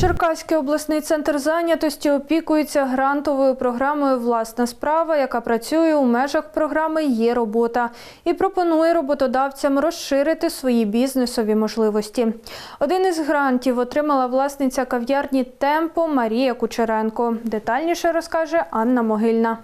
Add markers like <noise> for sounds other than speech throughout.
Черкаський обласний центр зайнятості опікується грантовою програмою Власна справа, яка працює у межах програми Є робота і пропонує роботодавцям розширити свої бізнесові можливості. Один із грантів отримала власниця кав'ярні Темпо Марія Кучеренко. Детальніше розкаже Анна Могильна.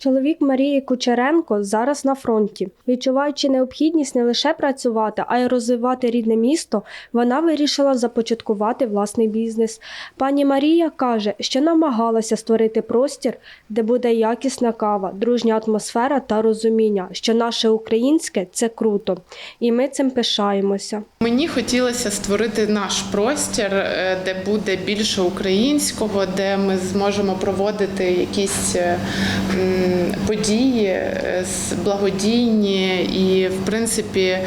Чоловік Марії Кучеренко зараз на фронті. Відчуваючи необхідність не лише працювати, а й розвивати рідне місто, вона вирішила започаткувати власний бізнес. Пані Марія каже, що намагалася створити простір, де буде якісна кава, дружня атмосфера та розуміння, що наше українське це круто, і ми цим пишаємося. Мені хотілося створити наш простір, е, де буде більше українського, де ми зможемо проводити якісь е, події е, благодійні і, в принципі.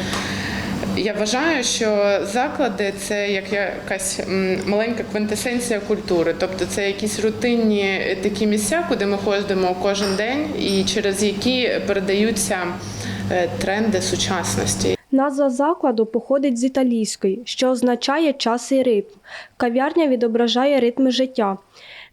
Я вважаю, що заклади це як якась маленька квинтесенція культури, тобто це якісь рутинні такі місця, куди ми ходимо кожен день, і через які передаються е, тренди сучасності. Назва закладу походить з італійської, що означає час і ритм. Кав'ярня відображає ритми життя,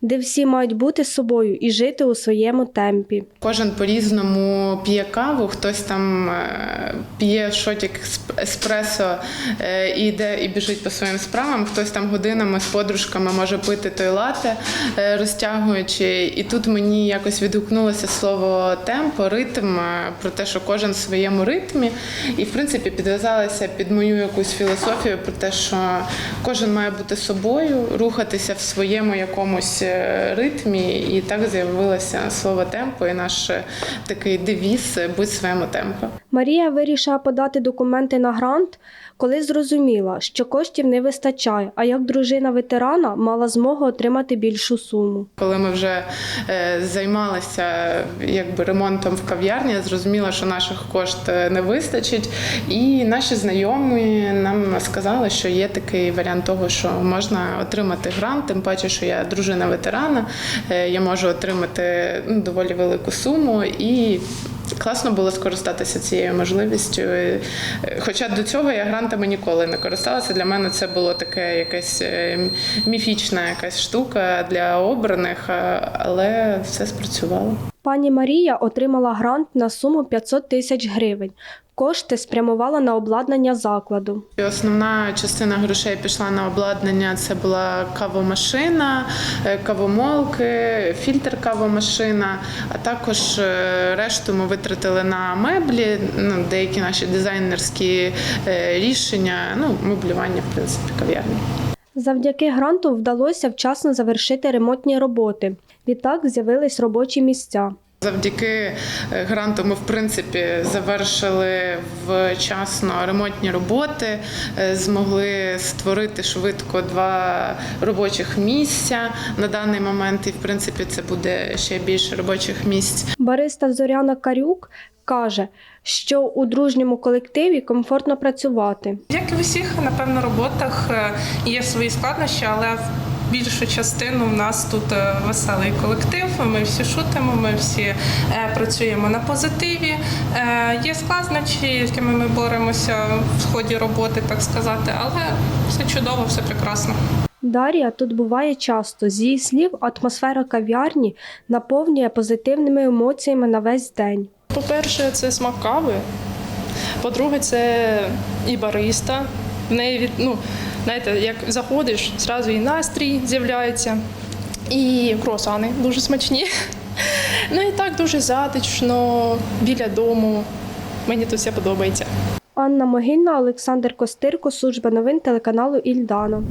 де всі мають бути собою і жити у своєму темпі. Кожен по-різному п'є каву, хтось там е, п'є шотик есп- еспресо е, і йде і біжить по своїм справам, хтось там годинами з подружками може пити той лате, е, розтягуючи. І тут мені якось відгукнулося слово темпо, ритм, про те, що кожен в своєму ритмі. І в принципі підв'язалася під мою якусь філософію про те, що кожен має бути собою, рухатися в своєму якомусь ритмі. І так з'явилося слово темпо і наш такий девіз будь своєму темпо. Марія вирішила подати документи на грант, коли зрозуміла, що коштів не вистачає, а як дружина ветерана мала змогу отримати більшу суму. Коли ми вже е, займалися якби ремонтом в кав'ярні, я зрозуміла, що наших коштів не вистачить. І наші знайомі нам сказали, що є такий варіант того, що можна отримати грант, тим паче, що я дружина ветерана, е, я можу отримати ну, доволі велику суму і. Класно було скористатися цією можливістю. Е, Хоча до цього я грантами ніколи не користалася. Для мене це було таке якась е, міфічна якась штука для обраних, але все спрацювало. Пані Марія отримала грант на суму 500 тисяч гривень. Кошти спрямувала на обладнання закладу. Основна частина грошей пішла на обладнання. Це була кавомашина, е, кавомолки, фільтр кавомашина. А також е, решту ми витратили на меблі, ну, деякі наші дизайнерські е, рішення, ну, меблювання, в принципі, кав'ярні. Завдяки гранту вдалося вчасно завершити ремонтні роботи. Відтак з'явились робочі місця. Завдяки е, гранту ми в принципі завершили вчасно ремонтні роботи, е, змогли створити швидко два робочих місця на даний момент. І в принципі це буде ще більше робочих місць. Бариста Зоряна Карюк каже, що у дружньому колективі комфортно працювати. Як і в усіх, напевно, роботах е, є свої складнощі, але в більшу частину в нас тут е, веселий колектив. Ми всі шутимо, ми всі е, працюємо на позитиві. Е, Є складнощі, з якими ми боремося в ході роботи, так сказати, але все чудово, все прекрасно. Дар'я тут буває часто. З її слів, атмосфера кав'ярні наповнює позитивними емоціями на весь день. По-перше, це смак кави. По-друге, це і бариста. В неї від, ну, знаєте, як заходиш, зразу і настрій з'являється, і круасани дуже смачні. <laughs> Ну і так дуже затишно, біля дому. Мені тут все подобається. Анна Могильна, Олександр Костирко, служба новин телеканалу Ільдана.